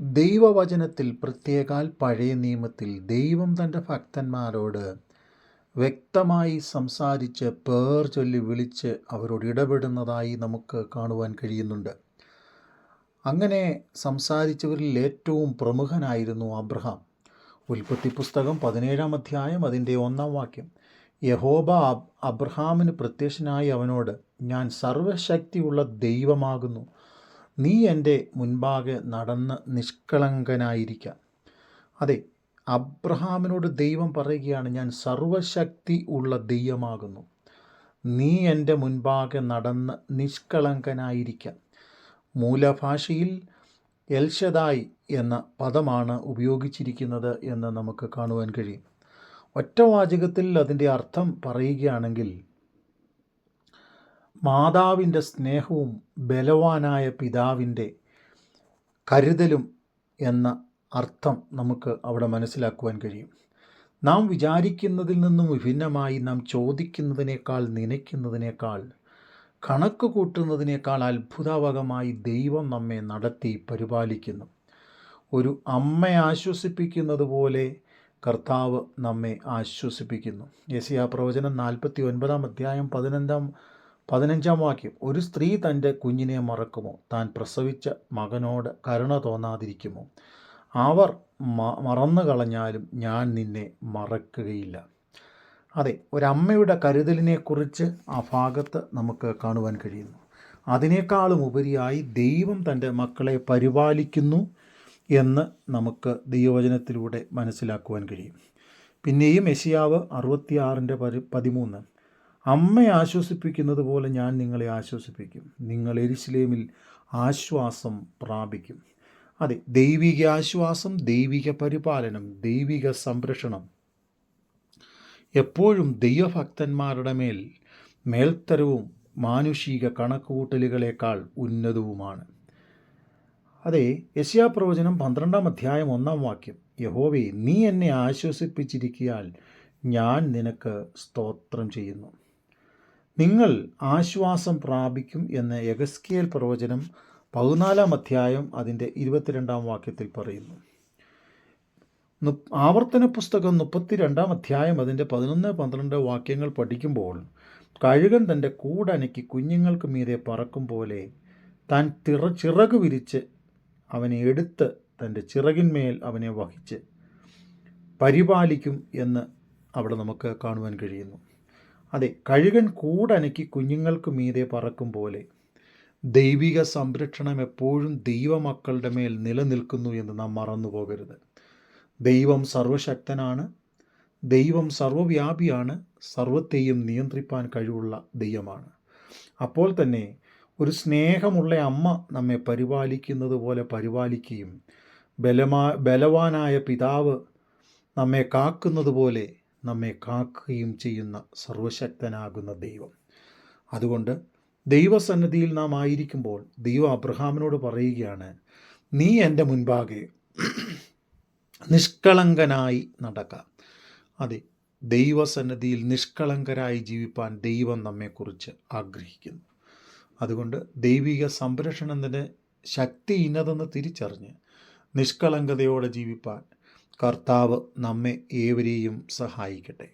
ദൈവവചനത്തിൽ പ്രത്യേകാൽ പഴയ നിയമത്തിൽ ദൈവം തന്റെ ഭക്തന്മാരോട് വ്യക്തമായി സംസാരിച്ച് പേർ ചൊല്ലി വിളിച്ച് അവരോട് ഇടപെടുന്നതായി നമുക്ക് കാണുവാൻ കഴിയുന്നുണ്ട്. അങ്ങനെ സംസാരിച്ചവരിൽ ഏറ്റവും പ്രമുഖനായിരുന്നു അബ്രഹാം. ഉൽപ്പത്തി പുസ്തകം പതിനേഴാം അധ്യായം അതിന്റെ ഒന്നാം വാക്യം. യഹോബ അബ് അബ്രഹാമിന് പ്രത്യക്ഷനായി അവനോട് ഞാൻ സർവശക്തിയുള്ള ദൈവമാകുന്നു. നീ എന്റെ മുൻപാകെ നടന്ന് നിഷ്കളങ്കനായിരിക്കാം. അതെ അബ്രഹാമിനോട് ദൈവം പറയുകയാണ് ഞാൻ സർവശക്തി ഉള്ള ദൈവമാകുന്നു. നീ എന്റെ മുൻപാകെ നടന്ന് നിഷ്കളങ്കനായിരിക്കാം. മൂലഭാഷയിൽ എൽഷദായി എന്ന പദമാണ് ഉപയോഗിച്ചിരിക്കുന്നത് എന്ന് നമുക്ക് കാണുവാൻ കഴിയും. ഒറ്റവാചകത്തിൽ അതിന്റെ അർത്ഥം പറയുകയാണെങ്കിൽ മാതാവിന്റെ സ്നേഹവും ബലവാനായ പിതാവിന്റെ കരുതലും എന്ന അർത്ഥം നമുക്ക് അവിടെ മനസ്സിലാക്കുവാൻ കഴിയും. നാം വിചാരിക്കുന്നതിൽ നിന്നും വിഭിന്നമായി നാം ചോദിക്കുന്നതിനേക്കാൾ നനയ്ക്കുന്നതിനേക്കാൾ കണക്ക് കൂട്ടുന്നതിനേക്കാൾ അത്ഭുതാവകമായി ദൈവം നമ്മെ നടത്തി പരിപാലിക്കുന്നു. ഒരു അമ്മയെ ആശ്വസിപ്പിക്കുന്നത് പോലെ കർത്താവ് നമ്മെ ആശ്വസിപ്പിക്കുന്നു. യസിയ പ്രവചനം നാൽപ്പത്തി ഒൻപതാം അധ്യായം പതിനഞ്ചാം പതിനഞ്ചാം വാക്യം ഒരു സ്ത്രീ തന്റെ കുഞ്ഞിനെ മറക്കുമോ? താൻ പ്രസവിച്ച മകനോട് കരുണ തോന്നാതിരിക്കുമോ? അവർ മറന്നു കളഞ്ഞാലും ഞാൻ നിന്നെ മറക്കുകയില്ല. അതെ ഒരമ്മയുടെ കരുതലിനെക്കുറിച്ച് ആ ഭാഗത്ത് നമുക്ക് കാണുവാൻ കഴിയുന്നു. അതിനേക്കാളും ഉപരിയായി ദൈവം തന്റെ മക്കളെ പരിപാലിക്കുന്നു എന്ന് നമുക്ക് ദൈവവചനത്തിലൂടെ മനസ്സിലാക്കുവാൻ കഴിയും. പിന്നെയും യശിയാവ് അറുപത്തിയാറിന്റെ പതിമൂന്ന് അമ്മയെ ആശ്വസിപ്പിക്കുന്നത് പോലെ ഞാൻ നിങ്ങളെ ആശ്വസിപ്പിക്കും. നിങ്ങൾ എരിശിലേമിൽ ആശ്വാസം പ്രാപിക്കും. അതെ ദൈവിക ആശ്വാസം ദൈവിക പരിപാലനം ദൈവിക സംരക്ഷണം. എപ്പോഴും ദൈവഭക്തന്മാരുടെ മേൽ മേൽത്തരവും മാനുഷിക കണക്കുകൂട്ടലുകളേക്കാൾ ഉന്നതവുമാണ്. അതെ യശ്യാപ്രവചനം പന്ത്രണ്ടാം അധ്യായം ഒന്നാം വാക്യം. യഹോവേ നീ എന്നെ ആശ്വസിപ്പിച്ചിരിക്കിയാൽ ഞാൻ നിനക്ക് സ്തോത്രം ചെയ്യുന്നു. നിങ്ങൾ ആശ്വാസം പ്രാപിക്കും എന്ന് യഗസ്കിയൽ പ്രവചനം പതിനാലാം അധ്യായം അതിന്റെ ഇരുപത്തിരണ്ടാം വാക്യത്തിൽ പറയുന്നു. ആവർത്തന പുസ്തകം മുപ്പത്തിരണ്ടാം അധ്യായം അതിന്റെ പതിനൊന്ന് പന്ത്രണ്ട് വാക്യങ്ങൾ പഠിക്കുമ്പോൾ കഴുകൻ തന്റെ കൂടനക്കി കുഞ്ഞുങ്ങൾക്ക് മീതെ പറക്കും പോലെ താൻ തിറ ചിറക് വിരിച്ച് അവനെ എടുത്ത് തന്റെ ചിറകിന്മേൽ അവനെ വഹിച്ച് പരിപാലിക്കും എന്ന് അവിടെ നമുക്ക് കാണുവാൻ കഴിയുന്നു. അതെ കഴുകൻ കൂടനക്കി കുഞ്ഞുങ്ങൾക്ക് മീതെ പറക്കും പോലെ. ദൈവിക സംരക്ഷണം എപ്പോഴും ദൈവമക്കളുടെ മേൽ നിലനിൽക്കുന്നു എന്ന് നാം മറന്നു പോകരുത്. ദൈവം സർവശക്തനാണ്. ദൈവം സർവവ്യാപിയാണ്. സർവത്തെയും നിയന്ത്രിപ്പാൻ കഴിവുള്ള ദൈവമാണ്. അപ്പോൾ തന്നെ ഒരു സ്നേഹമുള്ള അമ്മ നമ്മെ പരിപാലിക്കുന്നത് പോലെ പരിപാലിക്കുകയും ബലമാ ബലവാനായ പിതാവ് നമ്മെ കാക്കുന്നത് പോലെ നമ്മെ കാക്കുകയും ചെയ്യുന്ന സർവശക്തനാകുന്ന ദൈവം. അതുകൊണ്ട് ദൈവസന്നിധിയിൽ നാം ആയിരിക്കുമ്പോൾ ദൈവം അബ്രഹാമിനോട് പറയുകയാണ് നീ എന്റെ മുൻപാകെ നിഷ്കളങ്കനായി നടക്കാം. അതെ ദൈവസന്നിധിയിൽ നിഷ്കളങ്കരായി ജീവിപ്പാൻ ദൈവം നമ്മെക്കുറിച്ച് ആഗ്രഹിക്കുന്നു. അതുകൊണ്ട് ദൈവിക സംരക്ഷണത്തിന്റെ ശക്തി ഇന്നതെന്ന് തിരിച്ചറിഞ്ഞ് നിഷ്കളങ്കതയോടെ ജീവിപ്പാൻ കർത്താവ് നമ്മെ ഏവരെയും സഹായിക്കട്ടെ.